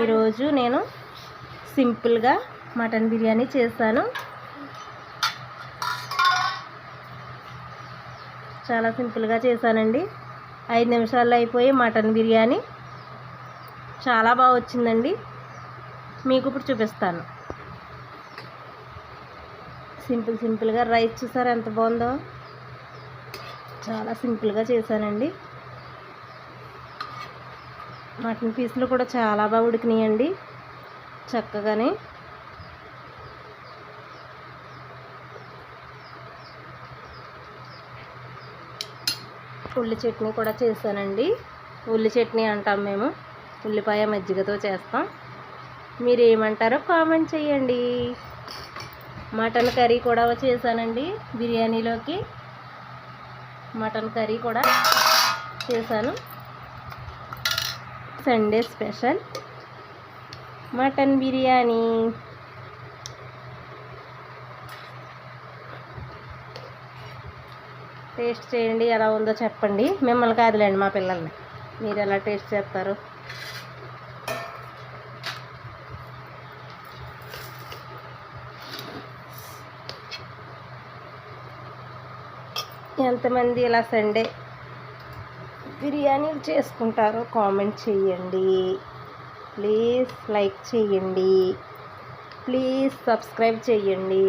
ఈరోజు నేను సింపుల్గా మటన్ బిర్యానీ చేశాను చాలా సింపుల్గా చేశానండి. ఐదు నిమిషాల్లో అయిపోయి మటన్ బిర్యానీ చాలా బాగా వచ్చిందండి. మీకు ఇప్పుడు చూపిస్తాను. సింపుల్ సింపుల్గా రైస్ చూసారు ఎంత బాగుందో? చాలా సింపుల్గా చేశానండి. మటన్ పీసులు కూడా చాలా బాగా ఉడికినాయండి. చక్కగానే. ఉల్లి చట్నీ కూడా చేశానండి. ఉల్లి చట్నీ అంటాం మేము. ఉల్లిపాయ మజ్జిగతో చేస్తాం. మీరు ఏమంటారో కామెంట్ చేయండి. మటన్ కర్రీ కూడా చేశానండి బిర్యానీలోకి. మటన్ కర్రీ కూడా చేశాను. Sunday special. Mutton biryani. Taste చేయండి ఎలా ఉందో చెప్పండి. మిమ్మల్ని కాదులేండి మా పిల్లల్ని. మీరు ఎలా టేస్ట్ చేస్తారు? ఎంతమంది ఇలా సండే బిర్యానీలు చేసుకుంటారో కామెంట్ చేయండి. ప్లీజ్ లైక్ చేయండి. ప్లీజ్ సబ్స్క్రైబ్ చేయండి.